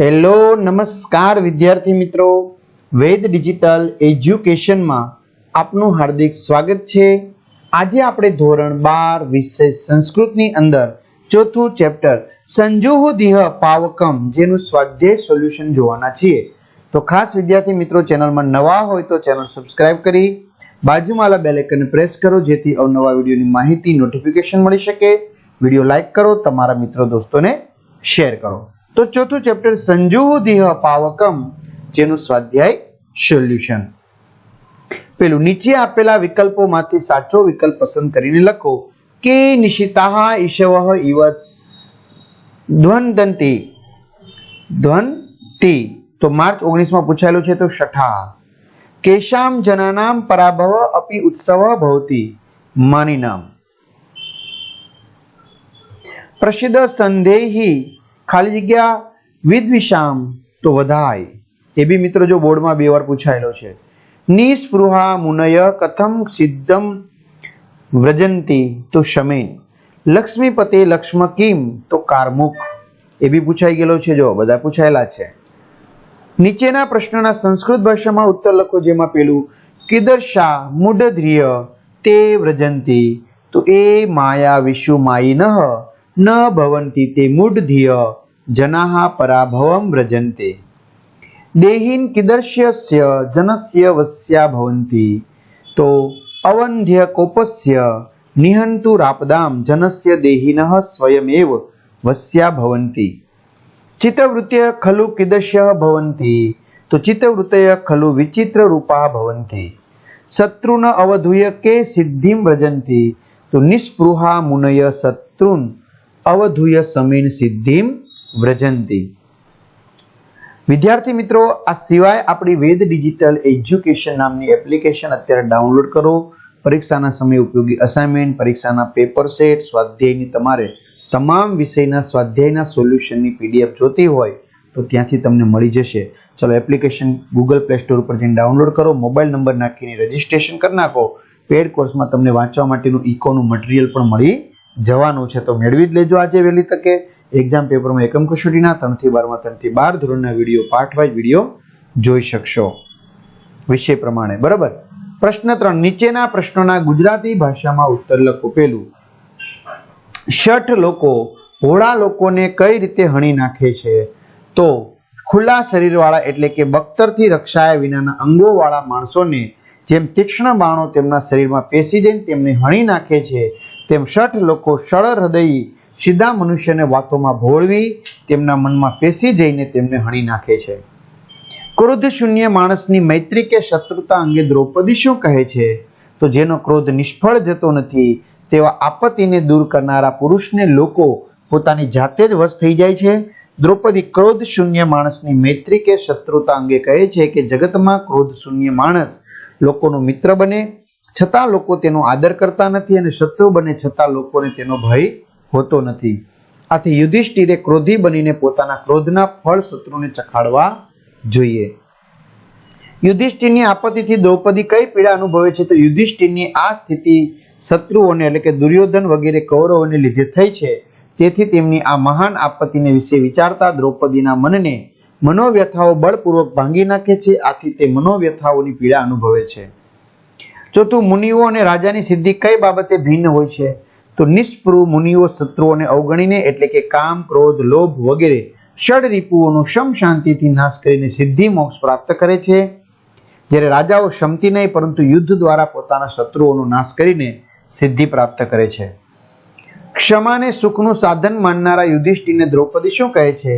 Hello નમસ્કાર વિદ્યાર્થી મિત્રો. વેદ ડિજિટલ એજ્યુકેશનમાં આપનું હાર્દિક સ્વાગત છે. આજે આપણે ધોરણ બાર વિષય સંસ્કૃતની અંદર ચોથું ચેપ્ટર સંજોહો દિહ પાવકમ, જેનું સ્વાધ્યાય સોલ્યુશન જોવાના છીએ. તો ખાસ વિદ્યાર્થી મિત્રો, ચેનલમાં નવા હોય તો ચેનલ સબસ્ક્રાઇબ કરી બાજુમાં બેલ આઇકન પ્રેસ કરો, જેથી અવનવા વિડીયોની માહિતી, નોટિફિકેશન મળી શકે. વીડિયો લાઇક કરો, તમારા મિત્રો, દોસ્તોને શેર કરો. તો ચોથું ચેપ્ટર સંજોહો દિહ પાવકમ, જેનું સ્વાધ્યાય સોલ્યુશન પેલું નીચે આપેલા વિકલ્પોમાંથી સાચો વિકલ્પ પસંદ કરીને લખો. કે નિશિતાહ ઈશવ ઇવ ધ્વનદંતી ધ્વનતી તો માર્ચ ઓગણીસમાં પૂછાયેલું છે તો શઠા. કેશામ જનાનામ પરાભવ અપી ઉત્સવ ભવતી. માનિનામ. પ્રસિદ્ધ સંદેહી ખાલી જગ્યા વિદ્વિષામ તો વધાય. એ બી મિત્રો જો બોર્ડમાં બે વાર પૂછાયેલો છે. નિસ્પૃહા મુનય કથમ સિદ્ધમ વ્રજંતી તો શમેન. લક્ષ્મીપતે લક્ષ્મ કિમ તો કારમુખ એ બી પૂછાઈ ગયેલો છે જો, બધા પૂછાયેલા છે. નીચેના પ્રશ્નના સંસ્કૃત ભાષામાં ઉત્તર લખો જેમાં પેલું, કિદર્શા મુડધ્રિય તે વ્રજંતી તો એ માયા વિશુ નહ ન ભવંતી તે મૂઢધિય જનાહ પરાભવમ વ્રજંતે દેહીન કિદર્શ્યસ્ય જનસ્ય વસ્યા ભવંતી તો અવંધ્ય કોપસ્ય નિહંતુ રાપદામ જનસ્ય દેહિનઃ સ્વયમેવ વસ્યા ભવંતી ચિત્તવૃત્ય ખલુ કિદશ્ય ભવંતી તો ચિત્તવૃત્તય ખલુ વિચિત્ર રૂપા ભવંતી શત્રુન અવધૂય કે સિદ્ધિમ વ્રજંતી તો નિસ્પૃહા મુનય શત્રુન અવધૂય સમીન સિદ્ધિમ વ્રજંતી. વિદ્યાર્થી મિત્રો, આ સિવાય આપણી વેદ ડિજિટલ એજ્યુકેશન નામની એપ્લિકેશન અત્યારે ડાઉનલોડ કરો. પરીક્ષાના સમય ઉપયોગી અસાઇનમેન્ટ પરીક્ષાના પેપર સેટ સ્વાધ્યાયની તમારે તમામ વિષયના સ્વાધ્યાયના સોલ્યુશનની પીડીએફ જોતી હોય તો ત્યાંથી તમને મળી જશે. ચલો એપ્લિકેશન ગૂગલ પ્લે સ્ટોર ઉપર જઈને ડાઉનલોડ કરો, મોબાઈલ નંબર નાખીને રજીસ્ટ્રેશન કરી નાખો. પેડ કોર્સમાં તમને વાંચવા માટેનું ઇકોનું મટીરિયલ પણ મળી જવાનું છે. તો મેળવી જ લેજો આજે વહેલી તકે. એક્ઝામ પેપરમાં એકમ કસોટીના, ત્રણથી બારમાં, ત્રણથી બાર ધોરણના વીડિયો પાર્ટ વાઇઝ વીડિયો જોઈ શકશો. વિષય પ્રમાણે, બરાબર? પ્રશ્ન ત્રણ, નીચેના પ્રશ્નોના ગુજરાતી ભાષામાં ઉત્તર લખો પેલું શઠ લોકો ભોળા લોકોને કઈ રીતે હણી નાખે છે? તો, ખુલ્લા શરીરવાળા એટલે કે બખ્તરથી રક્ષાયા વિનાના અંગોવાળા માણસોને જેમ તીક્ષ્ણ બાણો તેમના શરીરમાં પેસી જઈને તેમને હણી નાખે છે, તેમ શઠ લોકો સળ હૃદયી સીધા મનુષ્યને વાતોમાં ભોળવી તેમના મનમાં પેસી જઈને તેમને હણી નાખે છે. ક્રોધ શૂન્ય માણસની મૈત્રી કે શત્રુતા અંગે દ્રૌપદી શું કહે છે? તો જેનો ક્રોધ નિષ્ફળ જતો નથી, તેવા આપત્તિને દૂર કરનારા પુરુષને લોકો પોતાની જાતે જ વશ થઈ જાય છે. દ્રૌપદી ક્રોધ શૂન્ય માણસની મૈત્રી કે શત્રુતા અંગે કહે છે કે જગતમાં ક્રોધ શૂન્ય માણસ લોકોનો મિત્ર બને, છતાં લોકો તેનો આદર કરતા નથી અને શત્રુ બને છતાં લોકોને તેનો ભય હોતો નથી. આથી યુધિષ્ઠિરે ક્રોધી બનીને પોતાના ક્રોધના ફળ શત્રુને ચખાડવા જોઈએ. યુધિષ્ઠિરની આપત્તિથી દ્રૌપદી કઈ પીડા અનુભવે છે? તો યુધિષ્ઠિરની આ સ્થિતિ શત્રુઓને એટલે કે દુર્યોધન વગેરે કૌરવોને લીધે થઈ છે. તેથી તેમની આ મહાન આપત્તિને વિશે વિચારતા દ્રૌપદીના મનને મનોવ્યથાઓ બળપૂર્વક ભાંગી નાખે છે. આથી તે મનોવ્યથાઓની પીડા અનુભવે છે. ચોથું, મુનિઓ અને રાજાની સિદ્ધિ કઈ બાબતે ભિન્ન હોય છે? તો નિષ્પૃહ મુનિઓ શત્રુઓને અવગણીને એટલે કે કામ, ક્રોધ, લોભ વગેરે ષડ રીપુઓનો શમ શાંતિથી નાશ કરીને સિદ્ધિ મોક્ષ પ્રાપ્ત કરે છે. જ્યારે રાજાઓ શમતી નહીં, પરંતુ યુદ્ધ દ્વારા પોતાના શત્રુઓનો નાશ કરીને સિદ્ધિ પ્રાપ્ત કરે છે. ક્ષમાને સુખનું સાધન માનનારા યુધિષ્ઠિરને દ્રૌપદી શું કહે છે?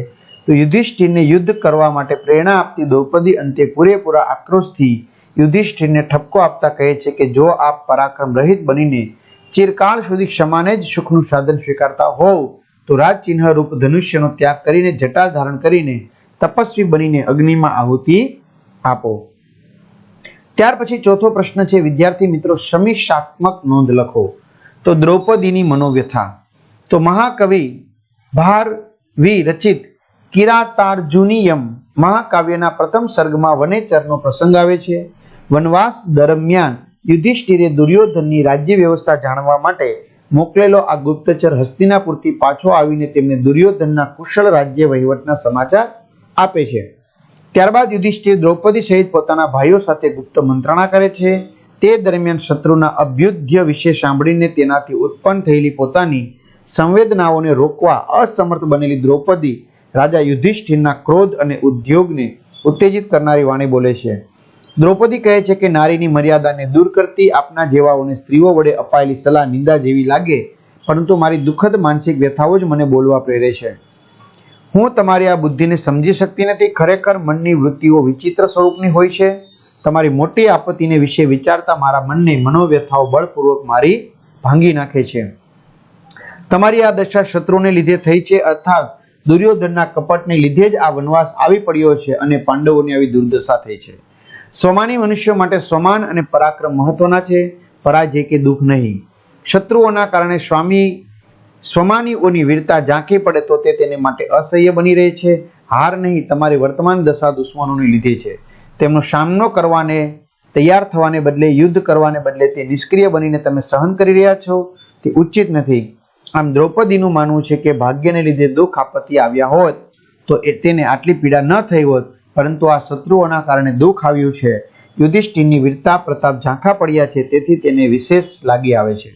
તો યુધિષ્ઠિરને યુદ્ધ કરવા માટે પ્રેરણા આપતી દ્રૌપદી અંતે પૂરેપૂરા આક્રોશથી યુધિષ્ઠિરને ઠપકો આપતા કહે છે કે જો આપ પરાક્રમ રહિત બનીને ચિરકાળ સુધી ક્ષમાને જ સુખનું સાધન સ્વીકારતા હોવ. તો રાજચિહ્ન રૂપ ધનુષ્યનો ત્યાગ કરીને જટા ધારણ કરીને તપસ્વી બનીને અગ્નિમાં આહુતિ આપો. ત્યાર પછી ચોથો પ્રશ્ન છે, વિદ્યાર્થી મિત્રો, સમીક્ષાત્મક નોંધ લખો. તો દ્રૌપદીની મનોવ્યથા. તો મહાકવિ ભારવી રચિત કિરાતાર્જુનિયમ મહાકાવ્યના પ્રથમ સર્ગમાં વનેચરનો પ્રસંગ આવે છે. વનવાસ દરમિયાન યુધિષ્ઠિરે દુર્યોધનની રાજ્ય વ્યવસ્થા જાણવા માટે મોકલેલો આ ગુપ્તચર હસ્તિનાપુરથી પાછો આવીને તેમને દુર્યોધનના કુશળ રાજ્ય વહીવટના સમાચાર આપે છે. ત્યારબાદ યુધિષ્ઠિર દ્રૌપદી સહિત પોતાના ભાઈઓ સાથે ગુપ્ત મંત્રણા કરે છે. તે દરમિયાન શત્રુના અભ્યુદ્ય વિશે સાંભળીને તેનાથી ઉત્પન્ન થયેલી પોતાની સંવેદનાઓને રોકવા અસમર્થ બનેલી દ્રૌપદી રાજા યુધિષ્ઠિરના ક્રોધ અને ઉદ્યોગને ઉત્તેજિત કરનારી વાણી બોલે છે. દ્રૌપદી કહે છે કે નારીની મર્યાદાને દૂર કરતી આપના જેવાઓને સ્ત્રીઓ વડે અપાયેલી સલાહ, નિંદા જેવી લાગે, પરંતુ મારી દુઃખદ માનસિક વ્યથાઓ જ મને બોલવા પ્રેરે છે. હું તમારી આ બુદ્ધિને સમજી શકતી નથી. ખરેખર મનની વૃત્તિઓ વિચિત્ર સ્વરૂપની હોય છે. તમારી મોટી આપત્તિને વિશે વિચારતા મારા મનને મનોવ્યથાઓ બળપૂર્વક મારી ભાંગી નાખે છે. તમારી આ દશા શત્રુને લીધે થઈ છે, અર્થાત દુર્યોધનના કપટને લીધે જ આ વનવાસ આવી પડ્યો છે અને પાંડવોની આવી દુર્દશા થઈ છે. સ્વમાની મનુષ્યો માટે સ્વમાન અને પરાક્રમ મહત્વના છે. પરાજય કે દુઃખ નહીં. શત્રુઓના કારણે સ્વામી સ્વમાનીઓની વીરતા ઝાંકી પડે તો તે તેને માટે અસહ્ય બની રહે છે. હાર નહીં, તમારી વર્તમાન દશા દુશ્મનોને લીધે છે. તેમનો સામનો કરવાને, તૈયાર થવાને બદલે, યુદ્ધ કરવાને બદલે તે નિષ્ક્રિય બનીને તમે સહન કરી રહ્યા છો. તે ઉચિત નથી. આમ દ્રૌપદીનું માનવું છે કે ભાગ્યને લીધે દુઃખ આપત્તિ આવ્યા હોત, તો એ તેને આટલી પીડા ન થઈ હોત. પરંતુ આ શત્રુઓના કારણે દુઃખ આવ્યું છે. યુધિષ્ઠિરની વીરતા પ્રતાપ ઝાંખા પડ્યા છે, તેથી તેને વિશેષ લાગી આવે છે.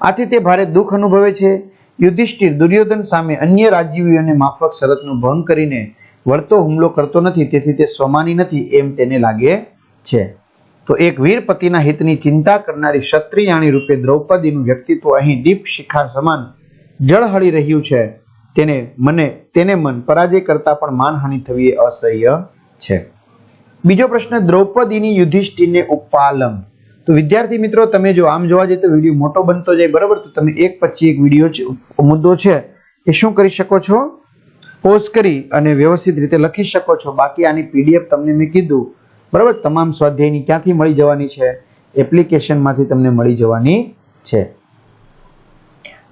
આથી તે ભારે દુઃખ અનુભવે છે. યુધિષ્ઠિર દુર્યોધન સામે અન્ય રાજ્યવીઓને માફક શરતનો ભંગ કરીને વળતો હુમલો કરતો નથી, તેથી તે સ્વમાની નથી એમ તેને લાગે છે. તો એક વીર પતિના હિતની ચિંતા કરનારી ક્ષત્રિયાણી રૂપે દ્રૌપદીનું વ્યક્તિત્વ અહીં દીપ શિખા સમાન જળહળી રહ્યું છે. તેને મને, તેને મન પરાજય કરતા પણ માનહાનિ થવી એ અસહ્ય છે. બીજો પ્રશ્ન, દ્રૌપદીની યુધિષ્ઠિરને ઉપાલમ. તો વિદ્યાર્થી મિત્રો, તમે જો આમ જોવા જઈએ તો વીડિયો મોટો બનતો જાય, બરાબર? તો તમે એક પછી એક વીડિયો મુદ્દો છે, એ શું કરી શકો છો? પોઝ કરી અને વ્યવસ્થિત રીતે લખી શકો છો. બાકી આની પીડીએફ તમને મેં કીધું, બરાબર? તમામ સ્વાધ્યાયની ક્યાંથી મળી જવાની છે? એપ્લિકેશનમાંથી તમને મળી જવાની છે.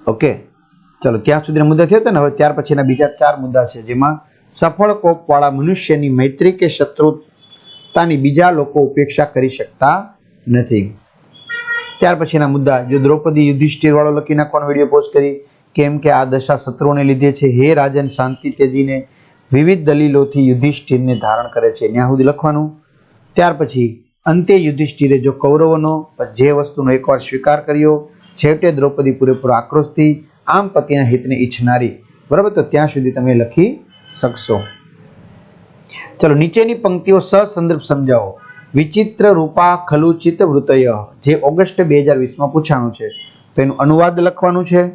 ઓકે. ચલો, ત્યાં સુધીના મુદ્દા થયા હતા ને, હવે ત્યાર પછીના બીજા ચાર મુદ્દા છે, જેમાં સફળ કોપવાળા મનુષ્યની મૈત્રી કે શત્રુતાની બીજા લોકો ઉપેક્ષા કરી શકતા નથી. ત્યાર પછીના મુદ્દા, જો દ્રૌપદી યુધિષ્ઠિર વાળો લખી નાખવાનો વીડિયો પોસ્ટ કરી, કેમ કે આ દશા શત્રુઓને લીધે છે, હે રાજન શાંતિ તેજીને વિવિધ દલીલોથી યુધિષ્ઠિરને ધારણ કરે છે. ત્યાં સુધી લખવાનું. ત્યાર પછી, અંતે યુધિષ્ઠિરે જો કૌરવોનો, જે વસ્તુનો એકવાર સ્વીકાર કર્યો, છેવટે દ્રૌપદી પૂરેપૂરો આક્રોશથી આમ પતિના હિતને ઈચ્છનારી. બરાબર? તો ત્યાં સુધી તમે લખી શકશો. ચલો, નીચેની પંક્તિઓ સસંદર્ભ સમજાવો. વિચિત્ર રૂપા ખલુચિત વૃતય, જે ઓગસ્ટ બે હજાર વીસમાં પૂછાણું છે. તો એનું અનુવાદ લખવાનું છે.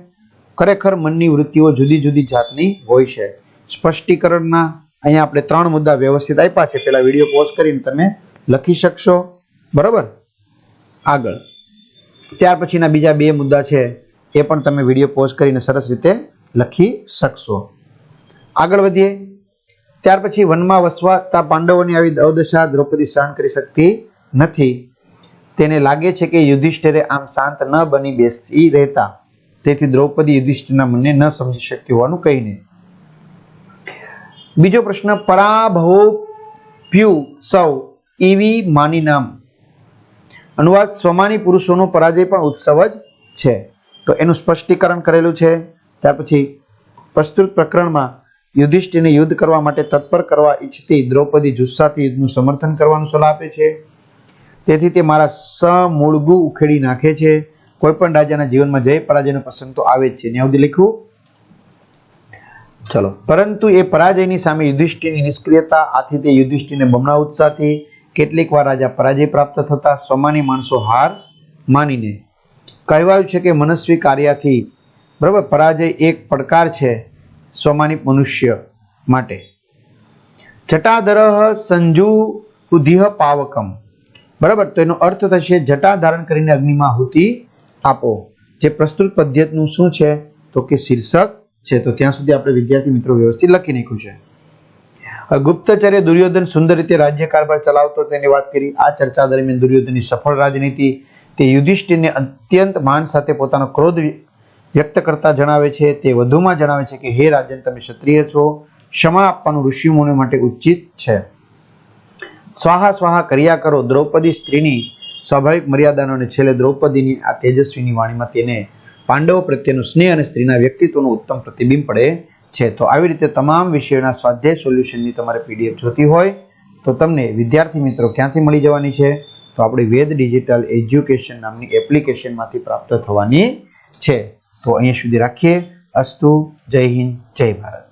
ખરેખર મનની વૃત્તિઓ જુદી જુદી જાતની હોય છે. સ્પષ્ટીકરણના અહીંયા આપણે ત્રણ મુદ્દા વ્યવસ્થિત આપ્યા છે. પેલા વીડિયો પોઝ કરીને તમે લખી શકશો. બરાબર? આગળ. ત્યાર પછીના બીજા બે મુદ્દા છે. એ પણ તમે વીડિયો પોઝ કરીને સરસ રીતે લખી શકશો. આગળ વધીએ. ત્યાર પછી વનમાં વસવાતા પાંડવોની આવી અવદશા દ્રૌપદી સહન કરી શકતી નથી. તેને લાગે છે કે યુધિષ્ઠિરે આમ શાંત ન બની બેસી રહેતા. તેથી દ્રૌપદી યુધિષ્ઠિરના મનને ન સમજી શકતી હોવાનું કહીને. બીજો પ્રશ્ન, પરાભવો પ્યુ સૌ ઈવી માની નામ. અનુવાદ સ્વમાની પુરુષોનો પરાજય પણ ઉત્સવ જ છે. તો એનું સ્પષ્ટીકરણ કરેલું છે. ત્યાર પછી પ્રસ્તુત પ્રકરણમાં યુધિષ્ઠિરને યુદ્ધ કરવા માટે તત્પર કરવા ઈચ્છતી દ્રૌપદી જુસ્સાથી યુદ્ધનું સમર્થન કરવાનું સલાહ આપે છે. તેથી તે મારા સમૂળગું ઉખેડી નાખે છે. કોઈ પણ રાજાના જીવનમાં જય પરાજયનો પ્રસંગ તો આવે જ છે. ત્યાં સુધી લખ્યું ચલો. પરંતુ એ પરાજયની સામે યુધિષ્ઠિરની નિષ્ક્રિયતા, આથી તે યુધિષ્ઠિરને બમણા ઉત્સાહથી કેટલીક વાર રાજા પરાજય પ્રાપ્ત થતા સ્વમાની માણસો હાર માનીને કહેવાયું છે કે મનસ્વી કાર્યથી, બરાબર, પરાજય એક પડકાર છે સ્વમાની મનુષ્ય માટે. જટાધરહ સંજુ ઉધિહ પાવકમ. બરાબર, તો એનો અર્થ થશે જટા ધારણ કરીને અગ્નિમાં આહુતિ આપો. જે પ્રસ્તુત પદ્ધતિનું શું છે? તો કે શીર્ષક છે. તો ત્યાં સુધી આપણે વિદ્યાર્થી મિત્રો વ્યવસ્થિત લખી નાખ્યું છે. ગુપ્તચર્ય દુર્યોધન સુંદર રીતે રાજ્ય કારભાર ચલાવતો તેની વાત કરી. આ ચર્ચા દરમિયાન દુર્યોધનની સફળ રાજનીતિ તે યુધિષ્ઠિરને અત્યંત માન સાથે પોતાનો ક્રોધ વ્યક્ત કરતા જણાવે છે. તે વધુમાં જણાવે છે કે, હે રાજન, તમે ક્ષત્રિય છો. ક્ષમા આપવાનું ઋષિમુનિ માટે ઉચિત છે. સ્વાહા સ્વાહા કર્યા કરો. દ્રૌપદી સ્ત્રીની સ્વાભાવિક મર્યાદાનો અને છેલ્લે દ્રૌપદીની આ તેજસ્વીની વાણીમાં તેને પાંડવો પ્રત્યેનું સ્નેહ અને સ્ત્રીના વ્યક્તિત્વનું ઉત્તમ પ્રતિબિંબ પડે છે. તો આવી રીતે તમામ વિષયોના સ્વાધ્યાય સોલ્યુશનની તમારે પીડીએફ જોતી હોય તો તમને વિદ્યાર્થી મિત્રો ક્યાંથી મળી જવાની છે? તો આપણી વેદ ડિજિટલ એજ્યુકેશન નામની એપ્લિકેશનમાંથી પ્રાપ્ત થવાની છે. તો અહીંયા સુધી રાખીએ. અસ્તુ, જય હિન્દ, જય ભારત.